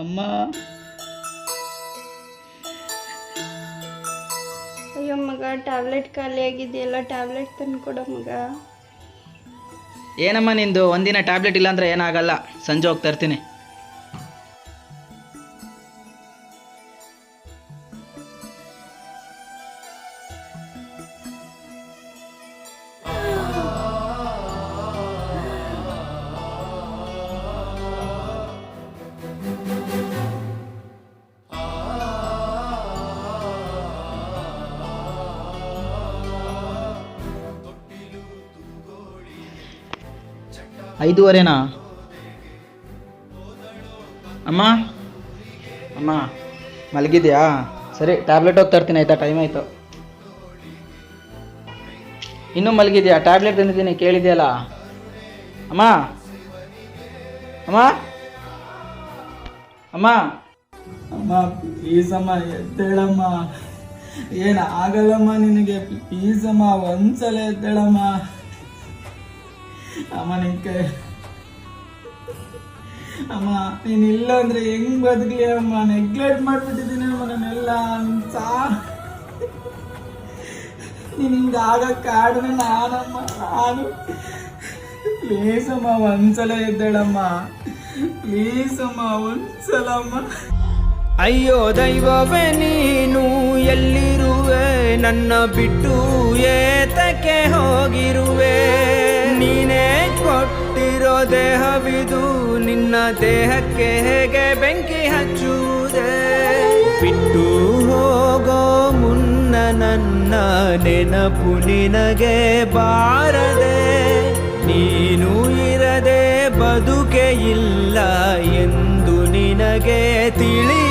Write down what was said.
ಅಮ್ಮ. ಅಯ್ಯೋ ಮಗ ಟ್ಯಾಬ್ಲೆಟ್ ಖಾಲಿ ಆಗಿದೆಯಲ್ಲ ಟ್ಯಾಬ್ಲೆಟ್ ತಂದು ಕೊಡೋ ಮಗ. ಏನಮ್ಮ ನಿಂದು? ಒಂದಿನ ಟ್ಯಾಬ್ಲೆಟ್ ಇಲ್ಲಾಂದ್ರೆ ಏನಾಗಲ್ಲ. ಸಂಜೆ ಹೋಗಿ ತರ್ತೀನಿ ಐದೂವರೆನಾ? ಅಮ್ಮ? ಅಮ್ಮ, ಮಲಗಿದ್ಯಾ? ಸರಿ ಟ್ಯಾಬ್ಲೆಟ್ ಹೋಗಿ ತರ್ತೀನಿ, ಆಯ್ತಾ? ಟೈಮ್ ಆಯಿತು. ಇನ್ನೂ ಮಲಗಿದ್ಯಾ? ಟ್ಯಾಬ್ಲೆಟ್ ತಂದಿದ್ದೀನಿ, ಕೇಳಿದ್ಯಲ್ಲ? ಅಮ್ಮ? ಅಮ್ಮ? ಅಮ್ಮ? ಅಮ್ಮ ಪ್ಲೀಸ್ ಅಮ್ಮ, ಎದ್ದೇಳಮ್ಮ. ಏನು ಆಗಲ್ಲಮ್ಮ ನಿನಗೆ? ಪ್ಲೀಸ್ ಅಮ್ಮ, ಒಂದ್ಸಲ ಎದ್ದೇಳಮ್ಮ. ಅಮ್ಮ ಅಮ್ಮ, ನೀನ್ ಇಲ್ಲ ಅಂದ್ರೆ ಹೆಂಗ್ ಬದುಕ್ಲಿ ಅಮ್ಮ? ನೆಗ್ಲೆಕ್ಟ್ ಮಾಡ್ಬಿಟ್ಟಿದ್ದೀನಿ ಅಮ್ಮ ನಾನೆಲ್ಲ ನಿನ್ ಸಾ ಆಗಕ್ ಕಾರಣ ನಾನಮ್ಮ, ನಾನು. ಪ್ಲೀಸ್ ಅಮ್ಮ, ಒಂದ್ಸಲ ಎದ್ದೇಳಮ್ಮ. ಪ್ಲೀಸ್ ಅಮ್ಮ, ಒಂದ್ಸಲ ಅಮ್ಮ. ಅಯ್ಯೋ ದೈವವೇ, ನೀನು ಎಲ್ಲಿರುವೆ? ನನ್ನ ಬಿಟ್ಟು ಏತಕ್ಕೆ ಹೋಗಿರುವೆ? ದೇಹವಿದು, ನಿನ್ನ ದೇಹಕ್ಕೆ ಹೇಗೆ ಬೆಂಕಿ ಹಚ್ಚುವುದೇ? ಬಿಟ್ಟು ಹೋಗೋ ಮುನ್ನ ನನ್ನ ನೆನಪು ನಿನಗೆ ಬಾರದೆ, ನೀನು ಇರದೆ ಬದುಕೆ ಇಲ್ಲ ಎಂದು ನಿನಗೆ ತಿಳಿಯ